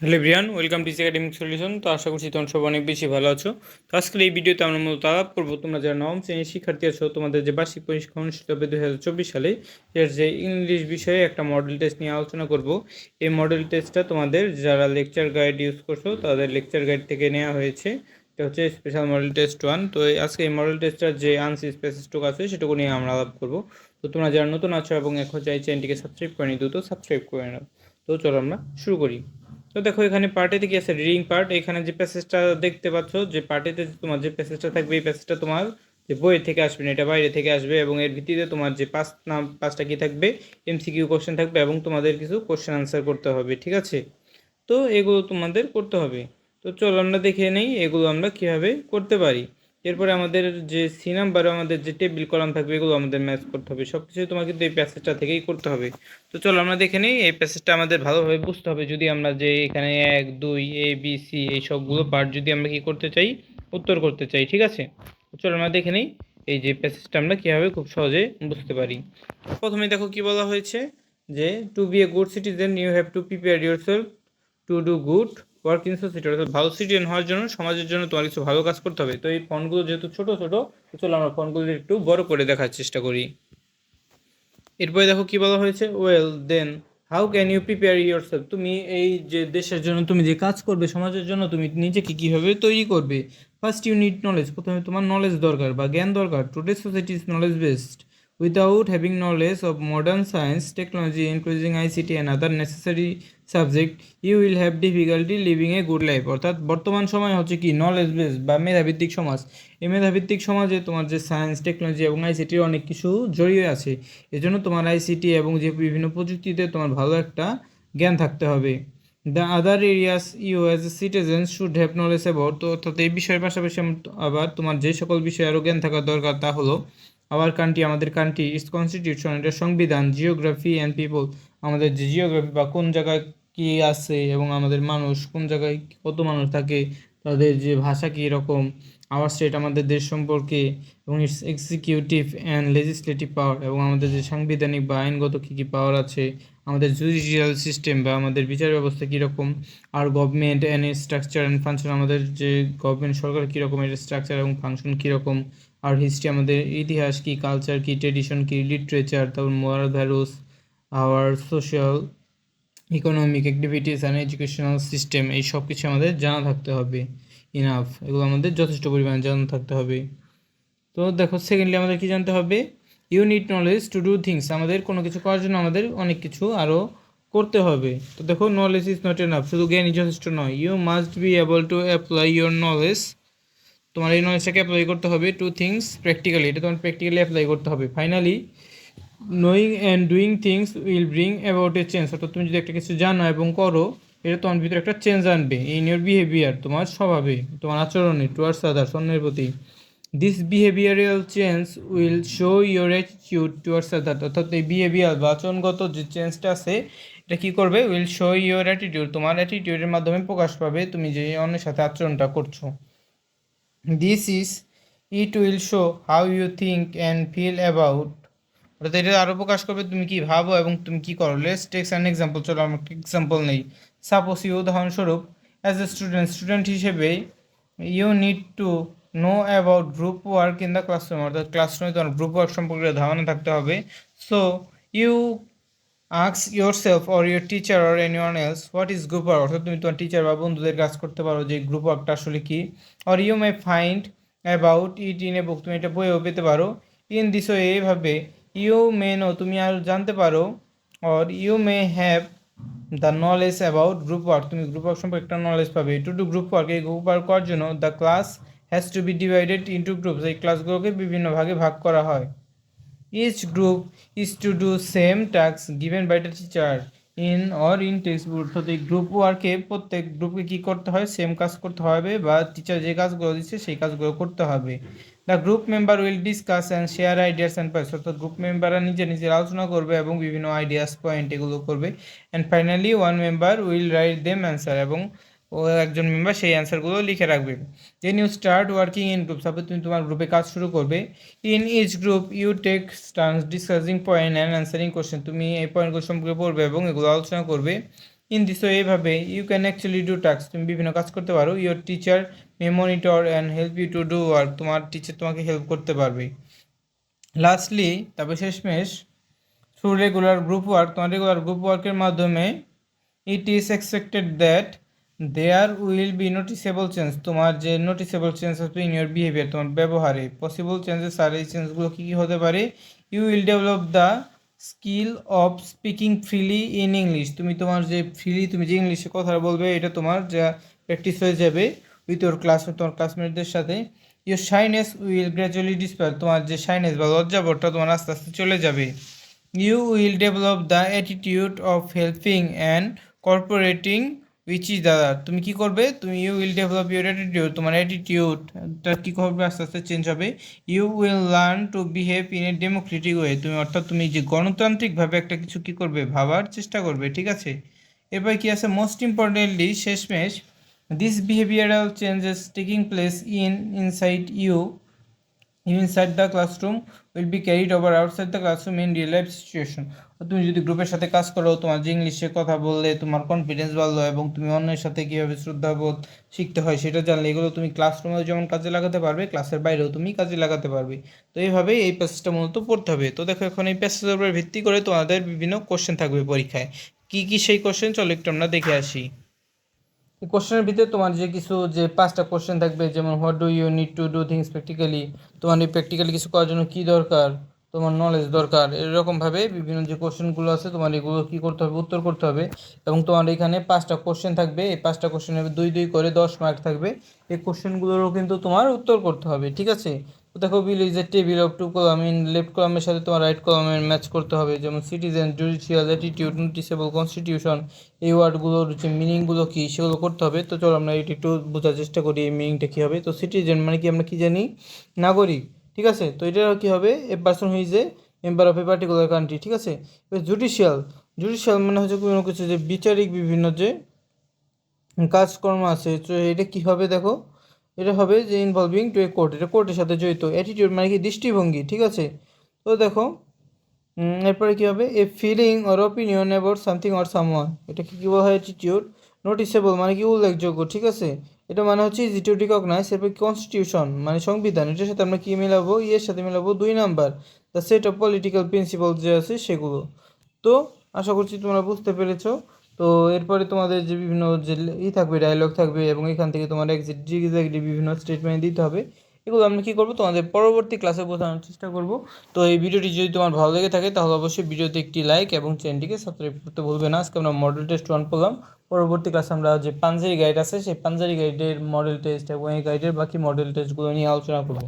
Hello Brian welcome teach academic solution তো আশা করছি তোমরা সব অনেক বেশি ভালো আছো। তো আজকের এই ভিডিওতে আমরা মূলত আলাপ করব, তোমরা যারা নবম শ্রেণির শিক্ষার্থী আছো, তোমাদের যে বার্ষিক পরীক্ষা অনুষ্ঠিত হবে দুই হাজার চব্বিশ সালে, এর যে ইংলিশ বিষয়ে একটা মডেল টেস্ট নিয়ে আলোচনা করব। এই মডেল টেস্টটা তোমাদের যারা লেকচার গাইড ইউজ করছ, তাদের লেকচার গাইড থেকে নেওয়া হয়েছে। এটা হচ্ছে স্পেশাল মডেল টেস্ট ওয়ান তো আজকে এই মডেল টেস্টটার যে আনসি স্পেসিস্টুক আছে, সেটুকু নিয়ে আমরা আলাপ করব। তো তোমরা যারা নতুন আছো এবং এখন চাই চ্যানেলটিকে সাবস্ক্রাইব করে নিই দ্রুত সাবস্ক্রাইব করে নাও। তো চলো আমরা শুরু করি। তো দেখো, এখানে পার্টিতে কি আছে? রিডিং পার্ট এখানে যে প্যাসেজটা দেখতে পাচ্ছ, যে পার্টিতে তোমার যে প্যাসেজটা থাকবে, এই প্যাসেজটা তোমার যে বইয়ের থেকে আসবে না এটা বাইরে থেকে আসবে এবং এর ভিত্তিতে তোমার যে পাঁচ নাম, পাঁচটা কি থাকবে? এমসিকিউ কোশ্চেন থাকবে এবং তোমাদের কিছু কোশ্চেন আনসার করতে হবে, ঠিক আছে? তো এগুলো তোমাদের করতে হবে। তো চলো আমরা দেখে নেই এগুলো আমরা কীভাবে করতে পারি। এরপরে আমাদের যে সি নাম্বার, আমাদের যে টেবিল কলাম থাকবে, এগুলো আমাদের ম্যাচ করতে হবে। সব কিছু তোমাকে কিন্তু এই প্যাসেজটা থেকেই করতে হবে। তো চলো আমরা দেখে নিই, এই প্যাসেজটা আমাদের ভালোভাবে বুঝতে হবে। যদি আমরা যে এখানে এক, দুই এ বি সি এই সবগুলো পার্ট যদি আমরা কি করতে চাই, উত্তর করতে চাই, ঠিক আছে? চলো আমরা দেখে নিই, এই যে প্যাসেজটা আমরা কীভাবে খুব সহজে বুঝতে পারি। প্রথমে দেখো কি বলা হয়েছে যে to be a good citizen you have to prepare yourself to do good work in society অর্থাৎ ভালো সিটিজেন হওয়ার জন্য সমাজের জন্য তোমার কিছু ভালো কাজ করতে হবে। তো এই ফোনগুলো যেহেতু ছোট ছোট তো চলো আমরা ফোনগুলো একটু বড় করে দেখার চেষ্টা করি। এরপরে দেখো কি বলা হয়েছে? Well then how can you prepare yourself তুমি এই যে দেশের জন্য তুমি যে কাজ করবে সমাজের জন্য তুমি নিজেকে কীভাবে তৈরি করবে? ফার্স্ট ইউ নিড নলেজ প্রথমে তোমার নলেজ দরকার বা জ্ঞান দরকার। Today society is knowledge based Without having knowledge of modern science, technology, including ICT and other necessary subject, you will have difficulty living a good life অর্থাৎ বর্তমান সময় হচ্ছে কি? নলেজ বেস বা মেধাভিত্তিক সমাজ। এই মেধাভিত্তিক সমাজে তোমার যে সায়েন্স টেকনোলজি এবং আইসিটির অনেক কিছু জড়িয়ে আছে। এজন্য তোমার আইসিটি এবং যে বিভিন্ন প্রযুক্তিতে তোমার ভালো একটা জ্ঞান থাকতে হবে। The other areas you as a citizen should have knowledge about তো অর্থাৎ এই বিষয়ের পাশাপাশি আবার তোমার যে সকল বিষয়ে আরও জ্ঞান থাকা দরকার তা হলো আওয়ার কান্ট্রি আমাদের কান্ট্রি ইস কনস্টিটিউশন এটা সংবিধান জিওগ্রাফি অ্যান্ড পিপল আমাদের যে জিওগ্রাফি বা কোন জায়গায় কী আছে এবং আমাদের মানুষ, কোন জায়গায় কত মানুষ থাকে, তাদের যে ভাষা কী রকম আওয়ার স্টেট আমাদের দেশ সম্পর্কে এবং its executive and legislative power এবং আমাদের যে সাংবিধানিক বা আইনগত কী কী পাওয়ার আছে, আমাদের জুডিশিয়াল সিস্টেম বা আমাদের বিচার ব্যবস্থা কীরকম আর government and structure and function আমাদের যে গভর্নমেন্ট সরকার কীরকম এর স্ট্রাকচার এবং ফাংশন কীরকম আর হিস্ট্রি আমাদের ইতিহাস কী কালচার কী ট্রেডিশন কী লিটারেচার তারপর moral values our social, economic activities and educational system, এই সব কিছু আমাদের জানা থাকতে হবে। ইনাফ, এগুলো আমাদের যথেষ্ট পরিমাণে জানা থাকতে হবে। তো দেখো সেকেন্ডলি আমাদের কি জানতে হবে? You need knowledge to do things আমাদের কোনো কিছু করার জন্য আমাদের অনেক কিছু আরও করতে হবে। তো দেখো নলেজ ইজ নট এনাফ শুধু জ্ঞানই যথেষ্ট নয়। You must be able to apply your knowledge তোমার এই নলেজটাকে অ্যাপ্লাই করতে হবে টু থিংস প্র্যাকটিক্যালি এটা তোমার প্র্যাকটিক্যালি অ্যাপ্লাই করতে হবে। Finally knowing and doing things will bring about a change অর্থাৎ তুমি যদি একটা কিছু জানো এবং করো, এটা তোমার ভিতরে একটা চেঞ্জ আনবে ইন ইউর বিহেভিয়ার তোমার স্বভাবে, তোমার আচরণে টুয়ার্ডস আদার্স অন্যের প্রতি। This behavioural change will show your attitude towards other অর্থাৎ এই বিহেভিয়ার বা আচরণগত যে চেঞ্জটা আছে, এটা কী করবে? উইল শো ইউর অ্যাটিটিউড তোমার অ্যাটিটিউডের মাধ্যমে প্রকাশ পাবে তুমি যে অন্যের সাথে আচরণটা করছ। This is it will show how you think and feel about অর্থাৎ এটা আরও প্রকাশ করবে তুমি কি ভাবো এবং তুমি কি করো? লেস টেক্স অ্যান এক্সাম্পল চলো আমার এক্সাম্পল নেই। সাপোজ ইউ উদাহরণস্বরূপ অ্যাজ এ স্টুডেন্ট স্টুডেন্ট হিসেবে you need to know about group work in the classroom অর্থাৎ ক্লাসরুমে তোমার গ্রুপ ওয়ার্ক সম্পর্কে ধারণা থাকতে হবে। So you আক্স yourself or your teacher or anyone else what is group work অর্থাৎ তুমি তোমার টিচার বা বন্ধুদের কাজ করতে পারো যে গ্রুপ ওয়ার্কটা আসলে কি। Or you may find about it in a book তুমি এটা বইও পেতে পারো। ইন দিস এইভাবে ইউ মে নো, তুমি আর জানতে পারো or you may have the knowledge about group work তুমি গ্রুপ ওয়ার্ক সম্পর্কে একটা নলেজ পাবে। টু টু গ্রুপ ওয়ার্ক এই গ্রুপ ওয়ার্ক করার জন্য the class has to be divided into groups এই ক্লাসগুলোকে বিভিন্ন ভাগে ভাগ করা হয়। Each group is to do same task given by the teacher in or in textbook এই গ্রুপ ওয়ার্কে প্রত্যেক গ্রুপকে কি করতে হয়? সেম কাজ করতে হবে বা টিচার যে কাজগুলো দিচ্ছে সেই কাজগুলো করতে হবে। The group member will discuss and share ideas and points অর্থাৎ গ্রুপ মেম্বাররা নিজে নিজের আলোচনা করবে এবং বিভিন্ন আইডিয়াস, পয়েন্ট এগুলো করবে। And finally one member will write them answer এবং ও একজন মেম্বার সেই অ্যান্সারগুলো লিখে রাখবে। Then you start working in group তারপর তুমি তোমার গ্রুপে কাজ শুরু করবে। In each group you take stance discussing point and answering question তুমি এই পয়েন্টগুলো সম্পর্কে পড়বে এবং এগুলো আলোচনা করবে। ইন দিস এইভাবে you can actually do task তুমি বিভিন্ন কাজ করতে পারো। Your teacher may monitor and help you to do work তোমার টিচার তোমাকে হেল্প করতে পারবে। লাস্টলি তারপর শেষমেশ থ্রু রেগুলার গ্রুপ ওয়ার্ক তোমার রেগুলার গ্রুপ ওয়ার্কের মাধ্যমে it is expected that there will be noticeable change তোমার যে নোটিসেবল চেঞ্জ আসবে ইন ইউর বিহেভিয়ার তোমার ব্যবহারে। পসিবল চেঞ্জেস আর এই চেঞ্জগুলো কী কী হতে পারে? You will develop the skill of speaking freely in English তুমি তোমার যে ফ্রিলি তুমি যে ইংলিশে কথা বলবে, এটা তোমার যা প্র্যাকটিস হয়ে যাবে উইথ ওর ক্লাস তোমার ক্লাসমেটদের সাথে। Your shyness will gradually disappear তোমার যে শাইনেস বা লজ্জাবোধটা তোমার আস্তে আস্তে চলে যাবে। You will develop the attitude of helping and cooperating which is দাদা তুমি কি করবে? তুমি you will develop your attitude তোমার অ্যাটিটিউডটা কী করবে? আস্তে আস্তে চেঞ্জ হবে। You will learn to behave in a democratic way তুমি অর্থাৎ তুমি যে গণতান্ত্রিকভাবে একটা কিছু কি করবে? ভাবার চেষ্টা করবে, ঠিক আছে? এরপর কি আছে? মোস্ট ইম্পর্টেন্টলি শেষমেশ this behavioural changes taking place in inside you inside the classroom will be carried over outside the classroom in real life situation তুমি যদি গ্রুপের সাথে কাজ করো, তোমার যে ইংলিশে কথা বললে, তোমার কনফিডেন্স বাড়লো এবং তুমি অন্যের সাথে কীভাবে শ্রদ্ধাবোধ শিখতে হয় সেটা জানলে, এগুলো তুমি ক্লাসরুমেও যেমন কাজে লাগাতে পারবে ক্লাসের বাইরেও তুমি কাজে লাগাতে পারবে। তো এইভাবেই এই প্যাসেজটা মূলত পড়তে হবে। তো দেখো, এখন এই প্যাসেজের উপর ভিত্তি করে তোমাদের বিভিন্ন কোশ্চেন থাকবে পরীক্ষায়। কী কী সেই কোশ্চেন চলো একটু আমরা দেখে আসি। এই কোশ্চেনের ভিতরে তোমার যে কিছু, যে পাঁচটা কোশ্চেন থাকবে, যেমন what do you need to do things practically তোমার এই প্র্যাকটিক্যালি কিছু করার জন্য কী দরকার? তোমার নলেজ দরকার। এরকমভাবে বিভিন্ন যে কোশ্চেনগুলো আছে, তোমার এগুলো কী করতে হবে, উত্তর করতে হবে এবং তোমার এখানে পাঁচটা কোশ্চেন থাকবে। এই পাঁচটা কোশ্চেনের দুই দুই করে দশ মার্ক থাকবে। এই কোশ্চেনগুলোরও কিন্তু তোমার উত্তর করতে হবে, ঠিক আছে? দেখো below is a table of two column in left কলামের সাথে তোমার রাইট কলামের ম্যাচ করতে হবে। যেমন citizen judicial attitude noticeable constitution এই ওয়ার্ডগুলোর যে মিনিংগুলো কী, সেগুলো করতে হবে। তো চলো আমরা এটি একটু বোঝার চেষ্টা করি এই মিনিংটা কী হবে। তো সিটিজেন মানে কি আমরা কী জানি? নাগরিক। ঠিক আছে? তো এটা কী হবে? A person who's a member of a particular country ঠিক আছে? জুডিশিয়াল জুডিশিয়াল মানে হচ্ছে কোনো কিছু যে বিচারিক বিভিন্ন যে কাজকর্ম আছে, তো এটা কী হবে দেখো? এটা হবে যে ইনভলভিং টু এ কোর্ট এটা কোর্টের সাথে জড়িত। অ্যাটিটিউড মানে কি? দৃষ্টিভঙ্গি, ঠিক আছে? তো দেখো এরপরে কী হবে? A feeling or opinion about something or someone এটাকে কী বলা হয়? অ্যাটিটিউড নোটিসেবল মানে কি? উল্লেখযোগ্য, ঠিক আছে? এটা মানে হচ্ছে ইজি টু রিকগনাইজ এরপর কনস্টিটিউশন মানে সংবিধান, এটার সাথে আমরা কী মেলাবো? ইয়ের সাথে মেলাবো দুই number the set of political principle যে আছে সেগুলো। তো, আশা করছি তোমরা বুঝতে পেরেছ। তো, এরপরে তোমাদের যে বিভিন্ন যে ই থাকবে ডায়লগ থাকবে এবং এখান থেকে তোমার এক্সিট ডিগ্রি বিভিন্ন স্টেটমেন্ট দিতে হবে। এগুলো আমরা কী করব? তোমাদের পরবর্তী ক্লাসে বোঝানোর চেষ্টা করব। তো এই ভিডিওটি যদি তোমার ভালো লেগে থাকে, তাহলে অবশ্যই ভিডিওতে একটি লাইক এবং চ্যানেলটিকে সাবস্ক্রাইব করতে ভুলবে না। আজকে আমরা মডেল টেস্ট ওয়ান করলাম। পরবর্তী ক্লাসে আমরা যে পাঞ্জারি গাইড আছে, সেই পাঞ্জারি গাইডের মডেল টেস্ট এবং এই গাইডের বাকি মডেল টেস্টগুলো নিয়ে আলোচনা করব।